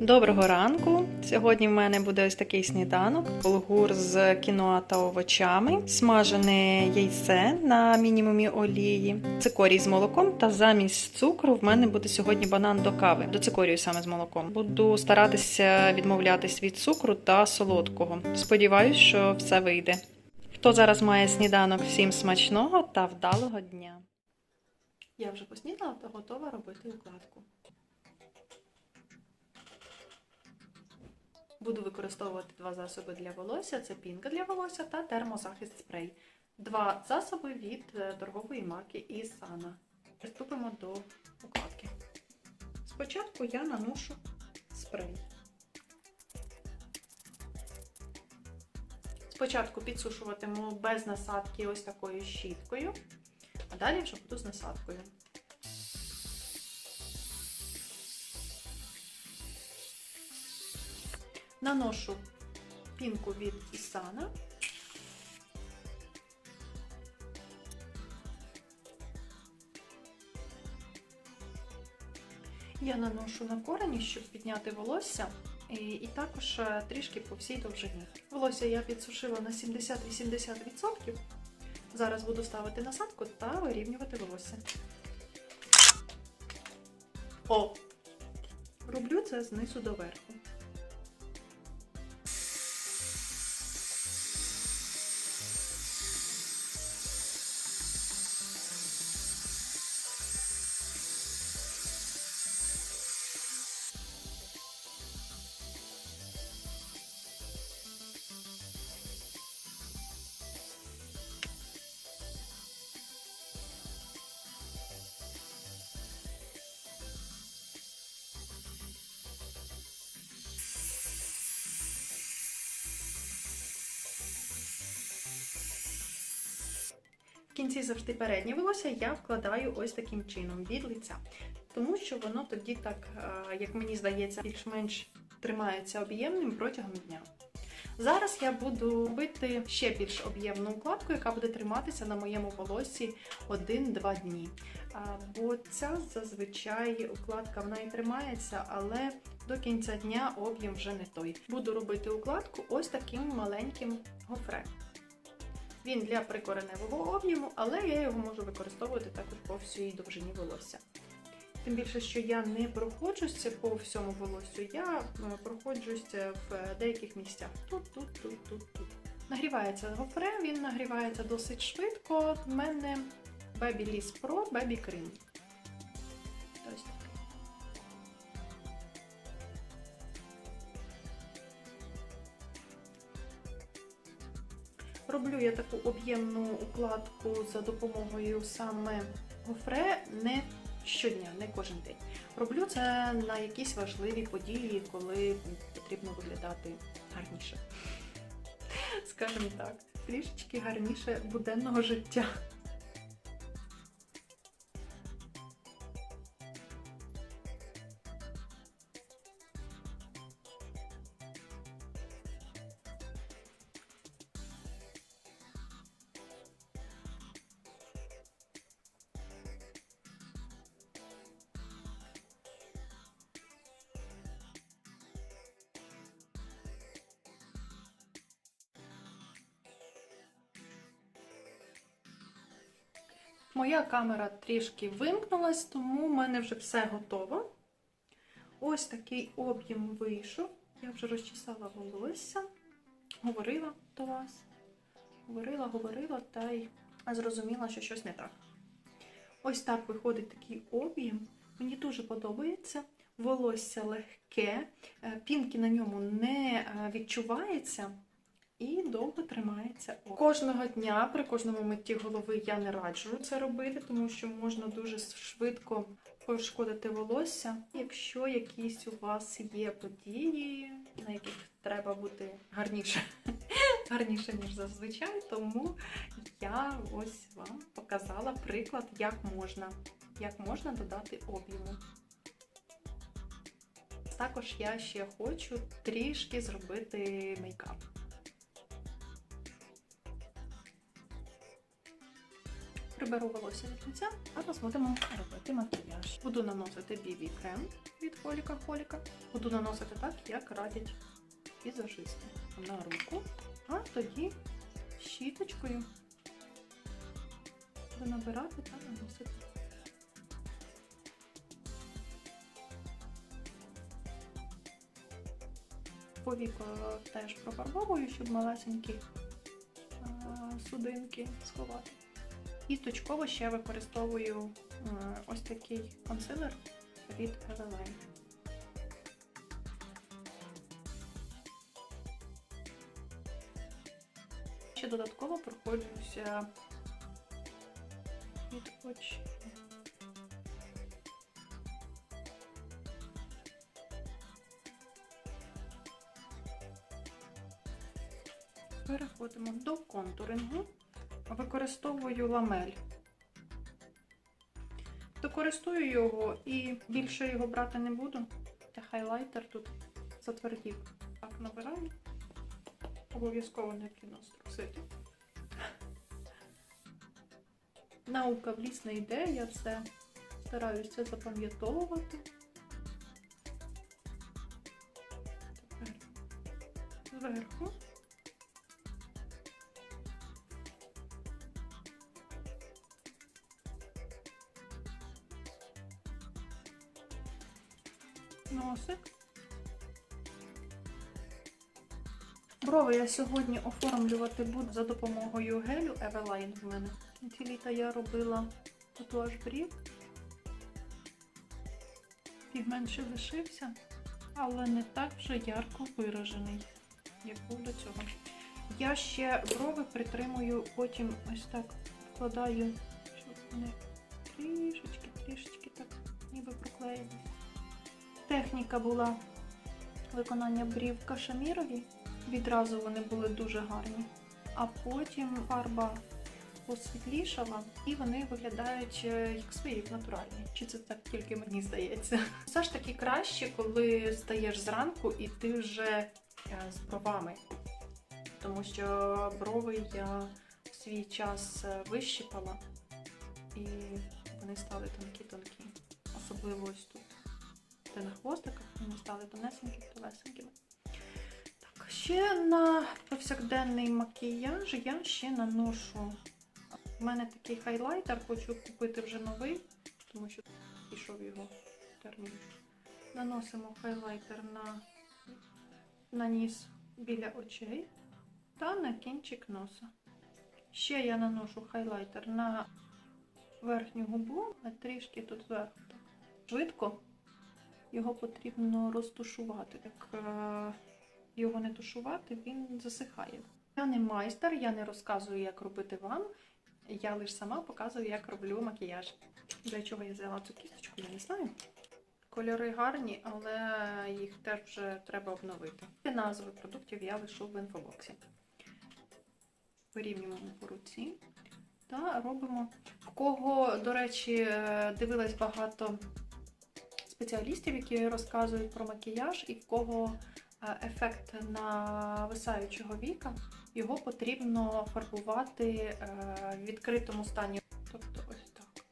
Доброго ранку! Сьогодні в мене буде ось такий сніданок: булгур з кіноа та овочами, смажене яйце на мінімумі олії, цикорій з молоком та замість цукру в мене буде сьогодні банан до кави, до цикорію саме з молоком. Буду старатися відмовлятись від цукру та солодкого. Сподіваюсь, що все вийде. Хто зараз має сніданок, всім смачного та вдалого дня. Я вже поснідала та готова робити укладку. Буду використовувати два засоби для волосся: це пінка для волосся та термозахист спрей. Два засоби від е, торгової марки Ісана. Приступимо до укладки. Спочатку я наношу спрей. Спочатку підсушуватиму без насадки ось такою щіткою, а далі вже буду з насадкою. Наношу пінку від Ісана. Я наношу на корені, щоб підняти волосся, і, і також е, трішки по всій довжині. Волосся я підсушила на 70-80%. Зараз буду ставити насадку та вирівнювати волосся. О! Роблю це знизу до верху. Кінці завжди переднє волосся я вкладаю ось таким чином від лиця. Тому що воно тоді так, е, як мені здається, більш-менш тримається об'ємним протягом дня. Зараз я буду робити ще більш об'ємну укладку, яка буде триматися на моєму волосі 1-2 дні. Бо ця зазвичай укладка вона і тримається, але до кінця дня об'єм вже не той. Буду робити укладку ось таким маленьким гофре. Він для прикореневого об'єму, але я його можу використовувати також по всій довжині волосся. Тим більше, що я не проходжуся по всьому волосю, я е, проходжусь в деяких місцях. Тут, тут, тут, тут, тут. Нагрівається гофре, він нагрівається досить швидко. У мене Babyliss Pro Baby Cream. Роблю я таку об'ємну укладку за допомогою саме гофре не щодня, не кожен день. Роблю це на якісь важливі події, коли потрібно виглядати гарніше. Скажімо так, трішечки гарніше буденного життя. Моя камера трішки вимкнулась, тому в мене вже все готово. Ось такий об'єм вийшов. Я вже розчесала волосся, говорила до вас. Говорила, говорила та й зрозуміла, що щось не так. Ось так виходить такий об'єм. Мені дуже подобається. Волосся легке, е, пінки на ньому не е, відчувається і довго тримається. ок. Кожного дня при кожному митті голови я не раджу це робити, тому що можна дуже швидко пошкодити волосся. Якщо якісь у вас є події, на яких треба бути гарніше, гарніше ніж зазвичай, тому я ось вам показала приклад, як можна, як можна додати об'єму. Також я ще хочу трішки зробити мейкап. Приберу волосся від лиця, зараз будемо робити макіяж. Буду наносити BB крем від Холіка Холіка. Буду наносити так, як радять візажисти. На руку, а тоді щіточкою буду набирати та наносити. Повіко теж профарбовую, щоб малесенькі судинки сховати. І точково ще використовую е, ось такий консилер від Eveline. Ще додатково проходжуся від очі. Переходимо до контурингу. Використовую ламель. Докористую його і більше його брати не буду. Та хайлайтер тут затвердів. Так, набираю. Обов'язково необхідно струсити. Наука в ліс не йде, я все стараюся запам'ятовувати. Зверху. Носик. Брови я сьогодні оформлювати буду за допомогою гелю Eveline в мене. Ці літа я робила татуаж брів. Пігмент ще лишився, але не так вже ярко виражений, як був до цього. Я ще брови притримую, потім ось так вкладаю, щоб вони трішечки, трішечки так ніби проклеїлись. Техніка була виконання брів кашемірові. Відразу вони були дуже гарні. А потім фарба посвітлішала і вони виглядають е, як свої, як натуральні. Чи це так тільки мені здається? Все ж таки краще, коли стаєш зранку і ти вже е, з бровами. Тому що брови я в свій час е, вищипала і вони стали тонкі-тонкі. Особливо ось тут де на хвостиках, вони стали тонесенькі, тонесенькими. Так, ще на повсякденний макіяж я ще наношу. У мене такий хайлайтер, хочу купити вже новий, тому що пішов його термін. Наносимо хайлайтер на, на ніс біля очей та на кінчик носа. Ще я наношу хайлайтер на верхню губу, трішки тут зверху. Швидко його потрібно розтушувати. Як е, його не тушувати, він засихає. Я не майстер, я не розказую, як робити вам. Я лише сама показую, як роблю макіяж. Для чого я взяла цю кісточку, я не знаю. Кольори гарні, але їх теж вже треба обновити. Назви продуктів я лишу в інфобоксі. Вирівнюємо по руці та робимо. В кого, до речі, е, дивилась багато спеціалістів, які розказують про макіяж, і в кого е, ефект нависаючого віка, його потрібно фарбувати е, в відкритому стані. Тобто ось так.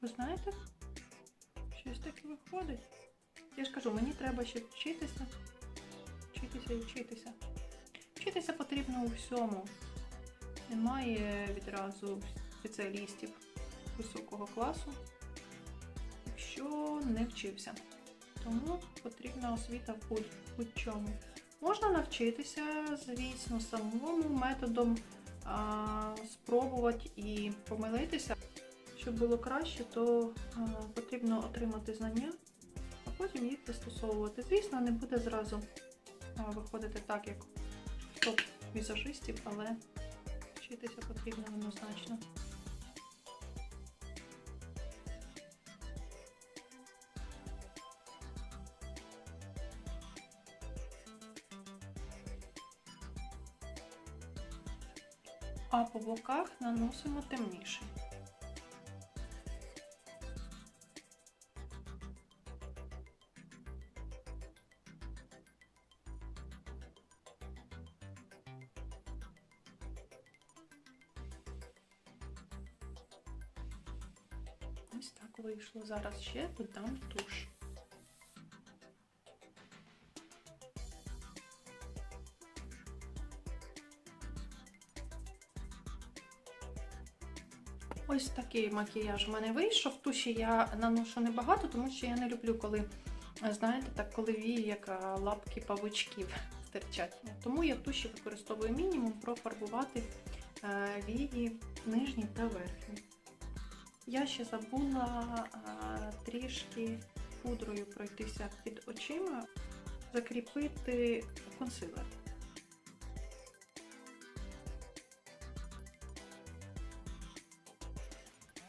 Ви знаєте? Щось таке виходить. Я ж кажу, мені треба ще вчитися. Вчитися і вчитися. Вчитися потрібно у всьому. Немає відразу спеціалістів високого класу якщо не вчився. Тому потрібна освіта в будь-чому. Можна навчитися, звісно, самому методом а, спробувати і помилитися. Щоб було краще, то а, потрібно отримати знання, а потім їх застосовувати. Звісно, не буде зразу а, виходити так, як топ візажистів, але вчитися потрібно однозначно. По боках наносимо темніший. Ось так вийшло. Зараз ще додам туш. Ось такий макіяж у мене вийшов. Туші я наношу небагато, тому що я не люблю, коли, е, знаєте, так, коли вії, як е, лапки павучків стирчать. Тому я туші використовую мінімум профарбувати е, вії нижні та верхні. Я ще забула трішки пудрою пройтися під очима, закріпити консилер.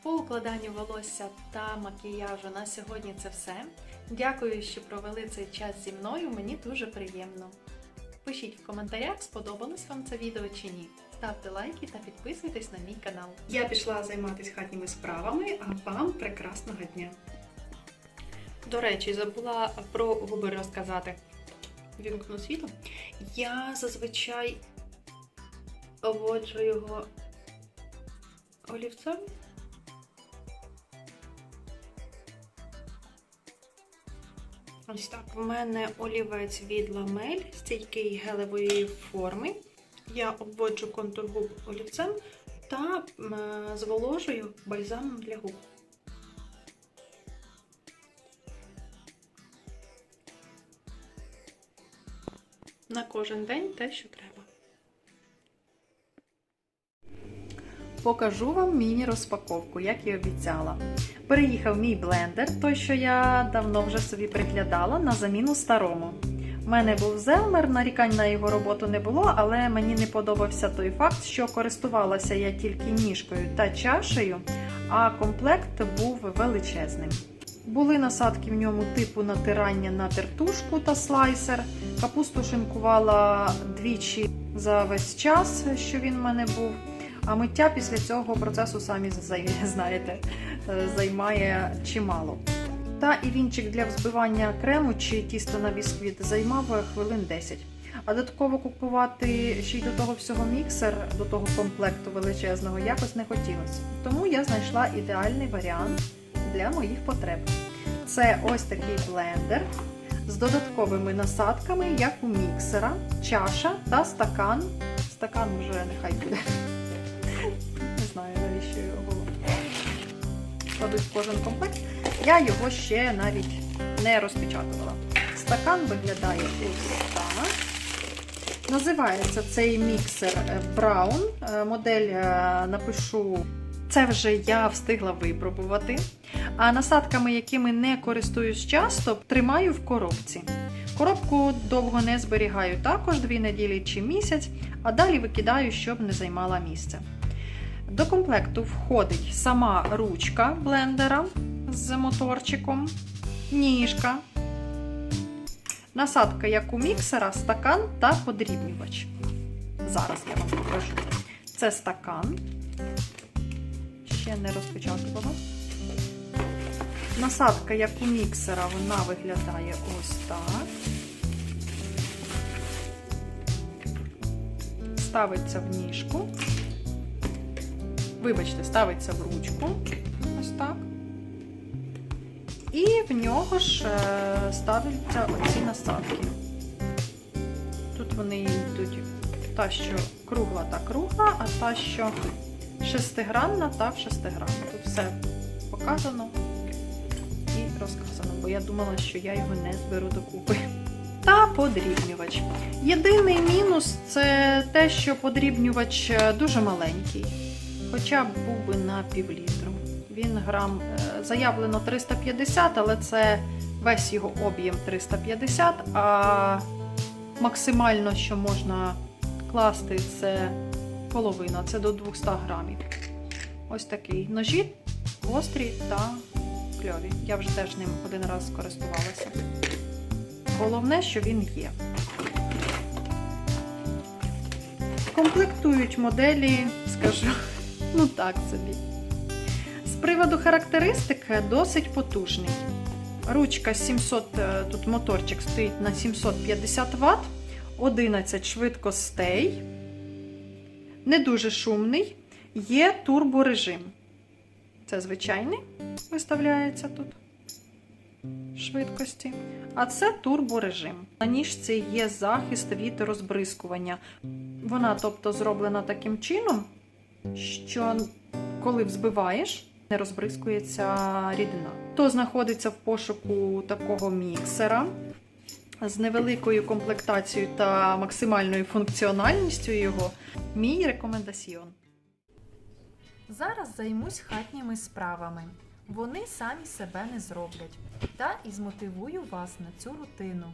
По укладанню волосся та макіяжу на сьогодні це все. Дякую, що провели цей час зі мною. Мені дуже приємно. Пишіть в коментарях, сподобалось вам це відео чи ні. Ставте лайки та підписуйтесь на мій канал. Я пішла займатися хатніми справами, а вам прекрасного дня. До речі, забула про губи розказати. Вімкну світло. Я зазвичай обводжу його олівцем. Ось так, в мене олівець від ламель стійкий гелевої форми. Я обводжу контур губ олівцем та зволожую бальзамом для губ. На кожен день те, що треба. Покажу вам міні-розпаковку, як і обіцяла. Переїхав мій блендер, той, що я давно вже собі приглядала, на заміну старому. У мене був Зелмер, нарікань на його роботу не було, але мені не подобався той факт, що користувалася я тільки ніжкою та чашею, а комплект був величезним. Були насадки в ньому типу натирання на тертушку та слайсер. Капусту шинкувала двічі за весь час, що він в мене був. А миття після цього процесу, самі знаєте, займає чимало. Та і вінчик для взбивання крему чи тісто на бісквіт займав хвилин 10. А додатково купувати ще й до того всього міксер, до того комплекту величезного, якось не хотілося. Тому я знайшла ідеальний варіант для моїх потреб. Це ось такий блендер з додатковими насадками, як у міксера, чаша та стакан. Стакан вже нехай буде. Кладуть в кожен комплект. Я його ще навіть не розпечатувала. Стакан виглядає ось так. Називається цей міксер Brown. Модель е, напишу. Це вже я встигла випробувати. А насадками, якими не користуюсь часто, тримаю в коробці. Коробку довго не зберігаю також 2 неділі чи місяць, а далі викидаю, щоб не займала місце. До комплекту входить сама ручка блендера з моторчиком, ніжка, насадка як у міксера, стакан та подрібнювач. Зараз я вам покажу. Це стакан, ще не розпечатувала. Насадка, як у міксера, вона виглядає ось так. Ставиться в ніжку. Вибачте, ставиться в ручку. Ось так. І в нього ж е, ставляться оці насадки. Тут вони йдуть та, що кругла та кругла, а та, що шестигранна та в шестигранна. Тут все показано і розказано, бо я думала, що я його не зберу докупи. Та подрібнювач. Єдиний мінус це те, що подрібнювач дуже маленький. Хоча б був би на півлітру. Він грам е, заявлено 350, але це весь його об'єм 350, а максимально, що можна класти, це половина, це до 200 грамів. Ось такий ножі гострі та кльові. Я вже теж ним один раз користувалася. Головне, що він є. Комплектують моделі, скажу, ну так собі. З приводу характеристик досить потужний. Ручка 700, е, тут моторчик стоїть на 750 Вт, 11 швидкостей, не дуже шумний, є турборежим. Це звичайний, виставляється тут швидкості. А це турборежим. На ніжці є захист від розбризкування. Вона, тобто, зроблена таким чином, що коли взбиваєш, не розбризкується рідина. Хто знаходиться в пошуку такого міксера з невеликою комплектацією та максимальною функціональністю його, мій рекомендаціон. Зараз займусь хатніми справами. Вони самі себе не зроблять. Та і змотивую вас на цю рутину.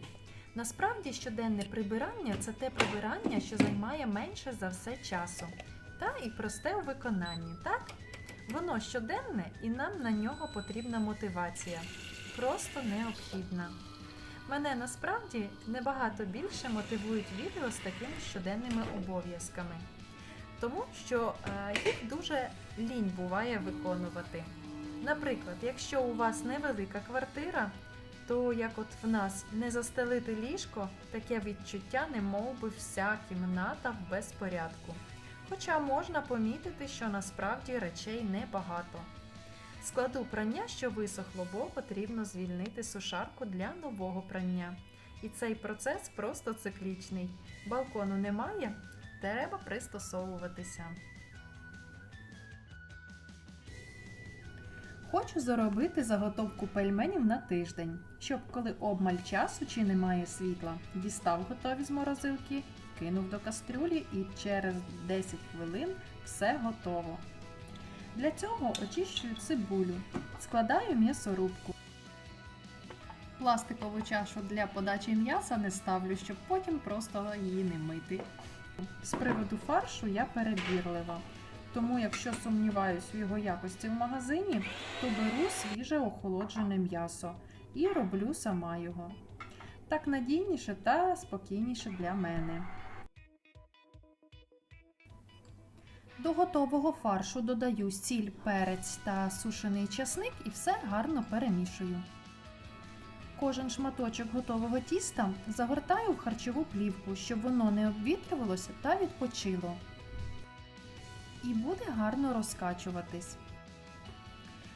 Насправді щоденне прибирання це те прибирання, що займає менше за все часу. Та і просте у виконанні, так? Воно щоденне і нам на нього потрібна мотивація. Просто необхідна. Мене насправді набагато більше мотивують відео з такими щоденними обов'язками. Тому що е, їх дуже лінь буває виконувати. Наприклад, якщо у вас невелика квартира, то як от в нас не застелити ліжко, таке відчуття, не би вся кімната в безпорядку. Хоча можна помітити, що насправді речей небагато. Складу прання, що висохло, бо потрібно звільнити сушарку для нового прання. І цей процес просто циклічний. Балкону немає, треба пристосовуватися. Хочу заробити заготовку пельменів на тиждень, щоб коли обмаль часу чи немає світла, дістав готові з морозилки, кинув до кастрюлі і через 10 хвилин все готово. Для цього очищую цибулю, складаю м'ясорубку. Пластикову чашу для подачі м'яса не ставлю, щоб потім просто її не мити. З приводу фаршу я перебірлива. Тому, якщо сумніваюсь в його якості в магазині, то беру свіже охолоджене м'ясо і роблю сама його. Так надійніше та спокійніше для мене. До готового фаршу додаю сіль, перець та сушений часник і все гарно перемішую. Кожен шматочок готового тіста загортаю в харчову плівку, щоб воно не обвітрювалося та відпочило і буде гарно розкачуватись.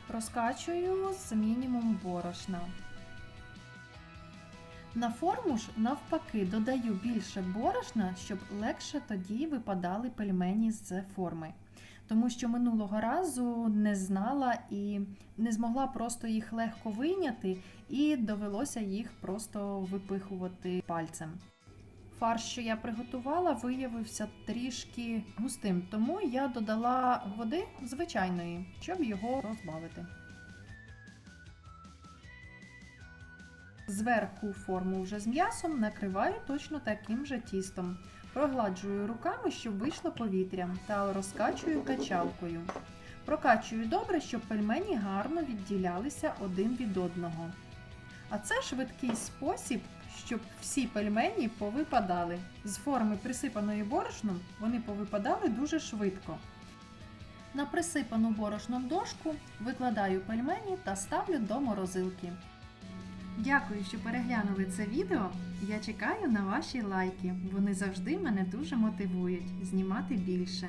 Розкачую з мінімум борошна. На форму ж навпаки додаю більше борошна, щоб легше тоді випадали пельмені з форми. Тому що минулого разу не знала і не змогла просто їх легко вийняти, і довелося їх просто випихувати пальцем. Фарш, що я приготувала, виявився трішки густим, тому я додала води звичайної, щоб його розбавити. Зверху форму вже з м'ясом накриваю точно таким же тістом. Прогладжую руками, щоб вийшло повітря, та розкачую качалкою. Прокачую добре, щоб пельмені гарно відділялися один від одного. А це швидкий спосіб щоб всі пельмені повипадали. З форми присипаної борошном вони повипадали дуже швидко. На присипану борошном дошку викладаю пельмені та ставлю до морозилки. Дякую, що переглянули це відео. Я чекаю на ваші лайки. Вони завжди мене дуже мотивують знімати більше.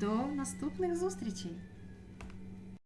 До наступних зустрічей!